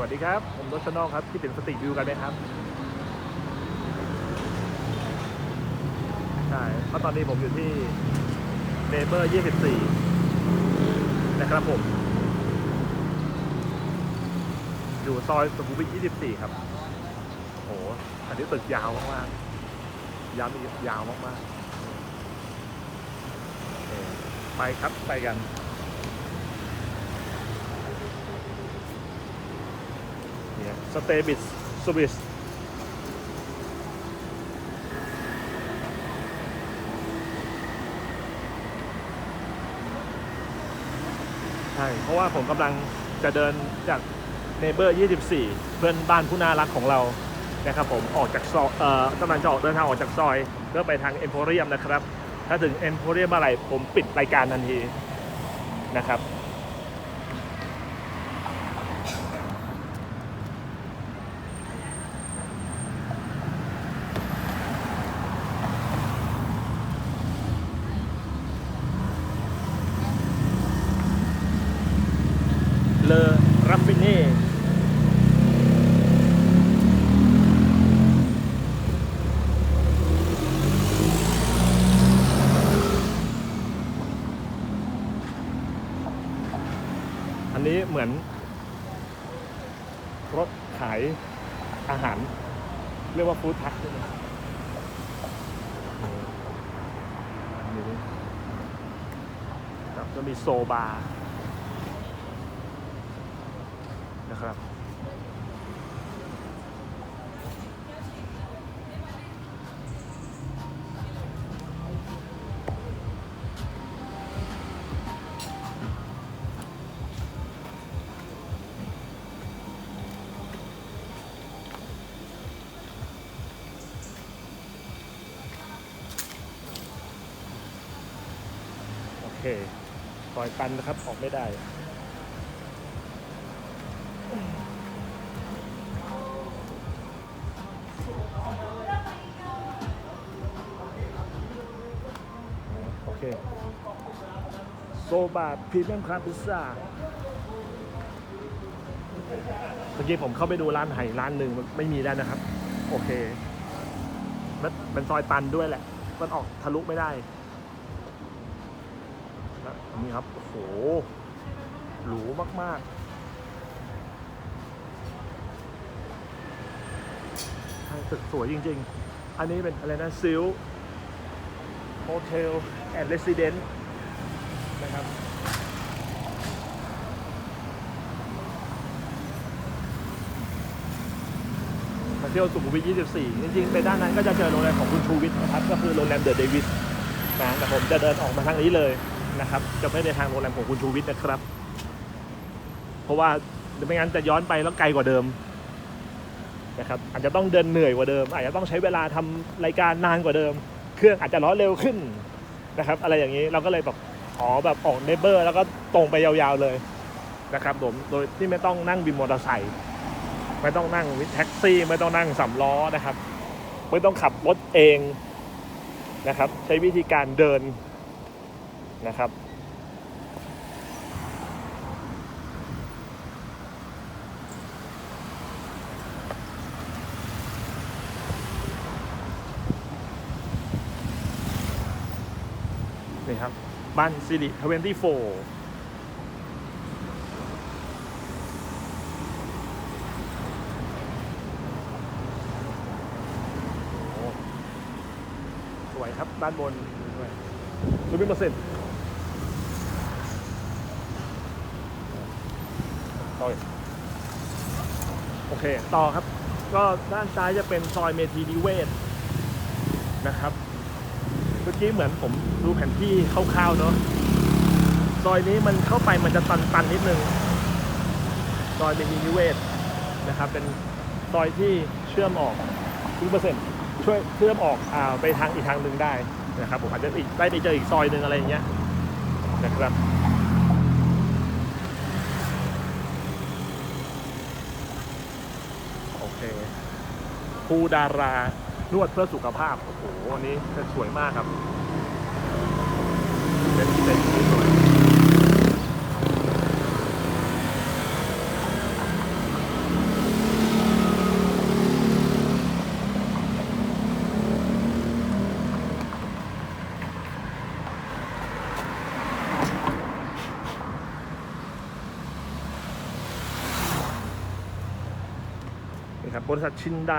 วัสดีครับ ผมรถชนอกครับคิดถึงสตรีทวิวกันไหมครับ ใช่เพราะตอนนี้ผมอยู่ที่เนเบอร์ 24 นะครับผม อยู่ซอยสุขุมวิท 24 ครับโอ้โหอันนี้ตึกยาวมากๆยาวยาวมากๆไปครับ ไปกัน เนี่ย สเตบิสสวิสใช่ เพราะว่าผมกำลังจะเดินจากเนเบอร์ 24 เพื่อนบ้านผู้น่ารักของเรานะครับผมออกจากซอยเอ่อกำลังจะออกเดินทางออกจากซอยเพื่อไปทางเอ็มโพเรียมนะครับ ถ้าถึงเอ็มโพเรียมเมื่อไหร่ผมปิดรายการทันทีนะครับ เลอรัฟฟิเน่อั นี้เหมือน รถขายอาหาร เรียกว่าฟู้ดทัคใช่ไหมอันนี้ครับจะมีโซบานะครับ ล่อยตันนะครับ ออกไม่ได้โอเคโซบาพรีเมียมคาพิซซ่าเมื่อกี้ผมเข้าไปดูร้านไห่ร้านหนึ่งมันไม่มีแล้วนะครับ โอเคมันเป็นซอยตันด้วยแหละ มันออกทะลุไม่ได้ นี่ครับ โอ้โห หรูมากๆใช่ตึกสวยจริง ๆ อันนี้เป็นอะไรนะซิลโฮเทลแอนด์เรสซิเดนต์นะครับมาเที่ยวสุขุมวิท 24 จริง ๆ ไปด้านนั้นก็จะเจอโรงแรมของคุณชูวิทย์นะครับ ก็คือโรงแรมเดอะเดวิสนะแต่ผมจะเดินออกมาทางนี้เลย นะครับจะไม่ได้ทางโรงแรมของคุณชูวิทย์นะครับ เพราะว่าไม่งั้นจะย้อนไปแล้วไกลกว่าเดิมนะครับอาจจะต้องเดินเหนื่อยกว่าเดิม อาจจะต้องใช้เวลาทำรายการนานกว่าเดิม เครื่องอาจจะร้อนเร็วขึ้นนะครับ อะไรอย่างนี้เราก็เลยแบบขอแบบออกเนเบอร์แล้วก็ตรงไปยาวๆเลยนะครับผมโดยที่ไม่ต้องนั่งบินมอเตอร์ไซค์ไม่ต้องนั่งวิแท็กซี่ ไม่ต้องนั่งสำล้อนะครับ ไม่ต้องขับรถเองนะครับ ใช้วิธีการเดิน นะครับ นี่ครับบ้านซิริทเวนตี้โฟสวยครับด้านบนด้วยซูมิเปอร์เซ็นต์ ต่อโอเค ต่อครับ ก็ด้านซ้ายจะเป็นซอยเมทีนิเวศนะครับเมื่อกี้เหมือนผมดูแผนที่คร่าวๆเนาะซอยนี้มันเข้าไปมันจะตันๆนิดนึงซอยเป็นนิเวศนะครับ เป็นซอยที่เชื่อมออกร้เปอร์เซ็นต์ช่วยเชื่อมออกอ่าไปทางอีกทางหนึ่งได้นะครับผมอาจจะอีกได้ไปเจออีกซอยหนึ่งอะไรอย่างเงี้ยนะครับ ภูดารานวดเพื่อสุขภาพ โอ้โหอันนี้สวยมากครับ เป็นเป็นสวยครับบริษัทชินได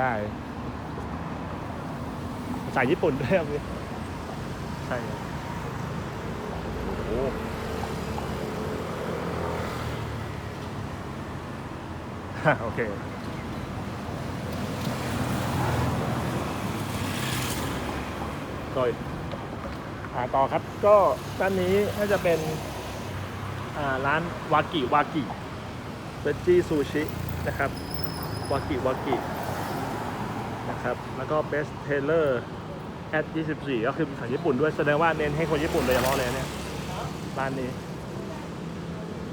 ได้ภาษาญี่ปุ่นด้วยครับพี่ใช่ครับโอ้โหฮะโอเคก็อ่าต่อครับก็ด้านนี้น่าจะเป็นอ่าร้านวากิวากิเวจจี้ซูชินะครับวากิวากินะ ครับ แล้วก็เบสเทเลอร์แอด24 ก็คือภาษาญี่ปุ่นด้วย แสดงว่าเน้นให้คนญี่ปุ่นโดยเฉพาะเลยเนี่ย ร้านนี้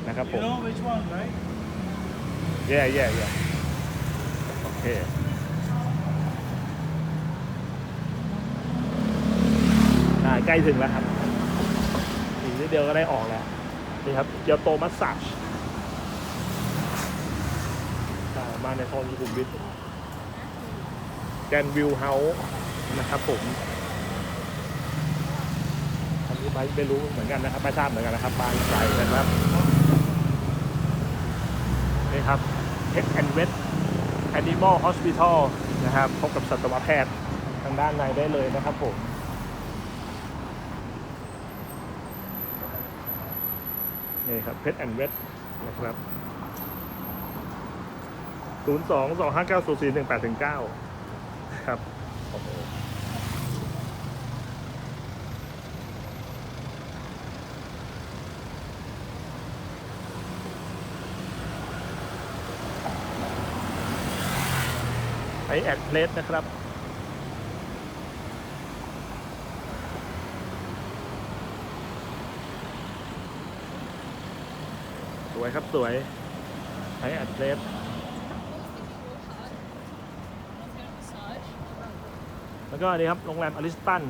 นะครับผม You know which one, right? แย่แย่แย่โอเค อ่า ใกล้ถึงแล้วครับ อีกนิดเดียวก็ได้ออกแล้ว นี่ครับ เกียวโตมัสซัชมาในโซนสุขุมวิท แกนวิวเฮาส์นะครับผมอันนี้ไม่ไม่รู้เหมือนกันนะครับไม่ทราบเหมือนกันนะครับบางไกลนะครับนี่ครับ Pet and Vet Animal Hospital นะครับพบกับสัตวแพทย์ทางด้านในได้เลยนะครับผมนี่ครับ Pet and Vet นะครับ 0 2 2 5 9 0 4 1 8 9 ครับไอแอดเพลสนะครับสวยครับสวยไอแอดเพลส แล้ว ก็อันนี้ครับโรงแรมอลิสตัน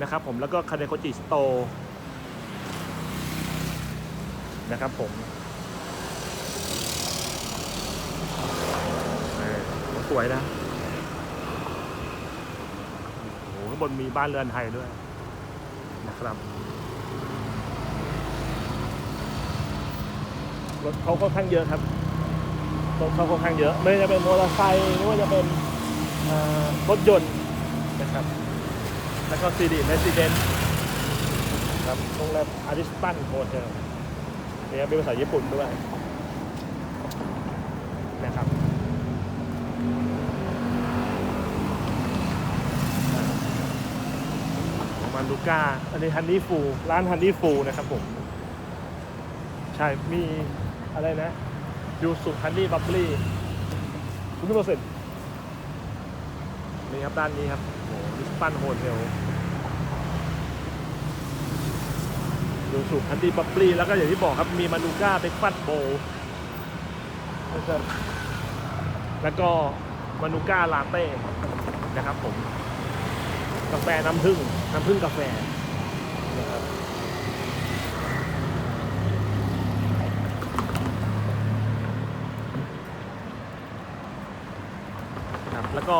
นะครับผมแล้วก็คาเดโคจิสโตนะครับผมสวยนะโอ้โหข้างบนมีบ้านเรือนไทยด้วยนะครับ รถเขาค่อนข้างเยอะครับ รถเขาค่อนข้างเยอะ ไม่ว่าจะเป็นมอเตอร์ไซค์ไม่ว่าจะเป็นรถยนต์ นะครับ แล้วก็ซีดีเรสซิเดนครับโรงแรมอาริสตันโฮเทลนี่ครับเป็นภาษาญี่ปุ่นด้วยนะครับมาลูก้า อันนี้ฮันนี่ฟูร้านฮันนี่ฟูนะครับผม ใช่ มีอะไรนะยูสุฮันนี่บับลี่คุณเปอร์เซ็นต์นี่ครับด้านนี้ครับ โอ้ลิสตันโฮเทลยูสุฮันนี่บับลี่แล้วก็อย่างที่บอกครับมีมานูก้าเบคฟัตโบแล้วก็มานูก้าลาเต้นะครับผม กาแฟน้ำผึ้งน้ำผึ้งกาแฟนะครับแล้วก็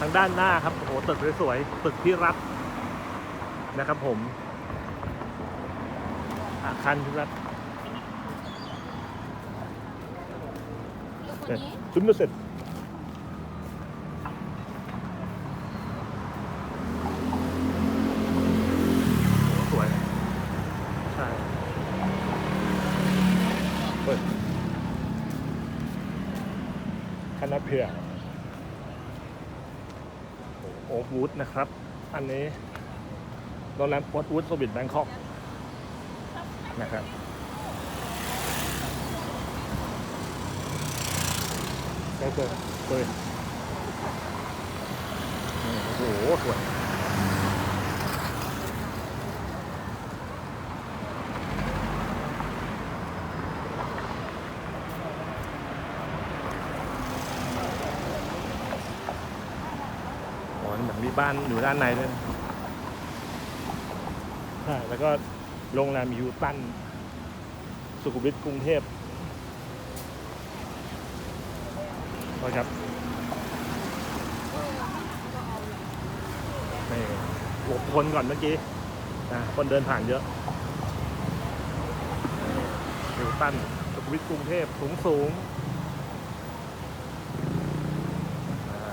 ทางด้านหน้าครับโอ้โหตึกสวยๆตึกพิรัตน์นะครับผม อาคารพิรัตน์เนี่ยซุมเมอร์เซ็ตสวย ใช่เปิดคณะเพีย โอ๊กวูดนะครับ อันนี้ โรงแรมโอตวูดสวิตแบงคอกนะครับได้เจอเปิดโอ้โหสวย มีบ้านอยู่ด้านในด้วยนะใช่แล้วก็โรงแรมยูตันสุขุมวิทกรุงเทพนะครับนี่หลบคนก่อนเมื่อกี้นะคนเดินผ่านเยอะยูตันสุขุมวิทกรุงเทพสูงสูงอ่า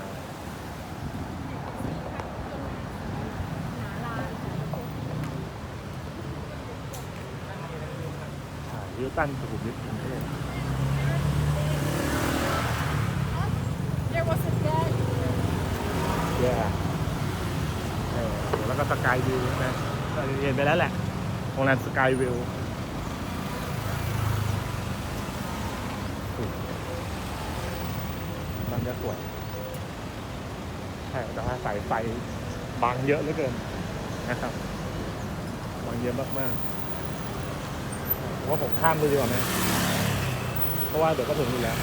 ใช่ยู ตันสุขุมวิทกรุงเทพ There was a guy แย่แล้วก็สกายวิวนะเรียนไปแล้วแหละโรงแรมสกายวิวมันจะสวยใช่แต่ว่าสายไฟบางเยอะเหลือเกินนะครับบางเยอะมากๆ ผมว่าผมข้ามเลยดีกว่าไหมเพราะว่าเดี๋ยวก็ถึงอยู่แล้ว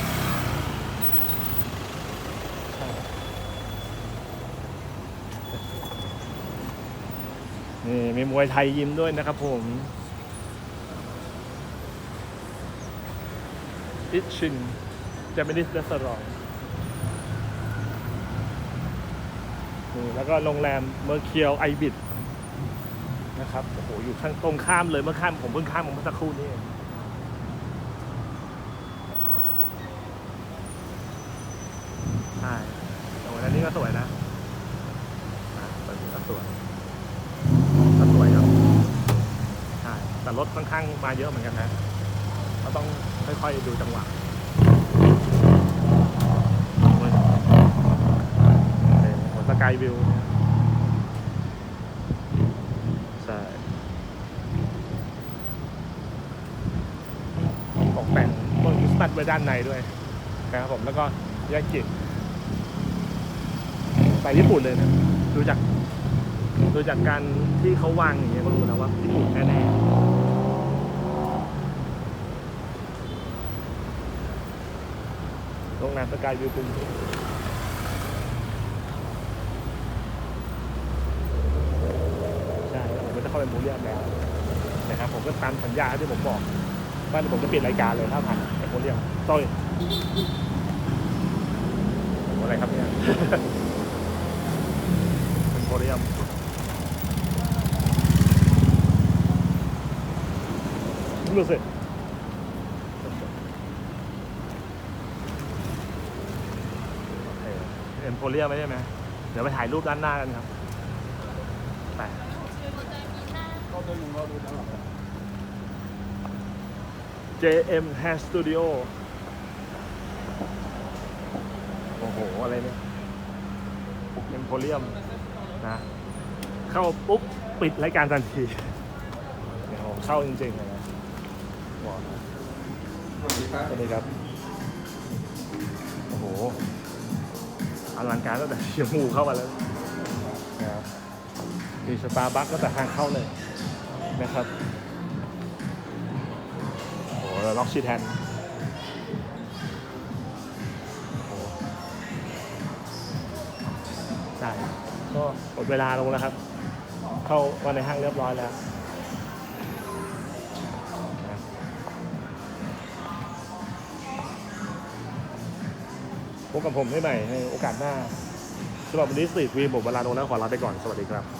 นี่มีมวยไทยยิมด้วยนะครับผมอิชินเจมินิสเรสอร์นี่แล้วก็โรงแรมเมอร์เคียวไอบิด นะครับโอ้โหอยู่ข้างตรงข้ามเลยเมื่อข้ามผมเพิ่งข้ามมาเมื่อสักครู่นี้ใช่โอ้อันนี้ก็สวยนะอ่าตัวนี้ก็สวยก็สวยครับใช่แต่รถค่อนข้างมาเยอะเหมือนกันนะเราต้องค่อยๆดูจังหวะโอ้ยหัวสกายวิวใช่ของแต่งพวกยูสตัด ไว้ด้านในด้วยนะครับผมแล้วก็ยากิไปญี่ปุ่นเลยนะดูจากดูจากการที่เขาวางอย่างเงี้ยก็รู้แล้วว่าญี่ปุ่นแน่ๆโรงแรมสกายวิวกรุงเทพใช่แล้วผมก็จะเข้าไปมูเรียมแล้วนะครับผมก็ตามสัญญาที่ผมบอก ว่าเดี๋ยวผมจะปิดรายการเลยถ้าผ่านไอ้โมเรียมต้อยโอ้โหอะไรครับเนี่ยเป็นโพเรียมดูสิโอเคเอ็มโพเรียมไม่ใช่ไหมเดี๋ยวไปถ่ายรูปด้านหน้ากันครับ ไป JM Hair Studio โอ้โห อะไรเนี่ยเอ็มโพเรียมนะ เข้าปุ๊บ ปิดรายการทันทีเนี่ยผมเข้าจริงๆเลยนะบอกนะสวัสดีครับสวัสดีครับ โอ้โหอลังการตั้งแต่เชียมูเข้ามาแล้วนะครับมีสตาบัคก็แต่ทางเข้าเลยนะครับ ล็อกชีแทนได้ก็หมดเวลาลงแล้วครับ เข้ามาในห้างเรียบร้อยแล้วพบกับผมได้ใหม่ในโอกาสหน้าสำหรับวันนี้สตรีทวีหมดเวลาลงแล้วขอลาไปก่อน สวัสดีครับ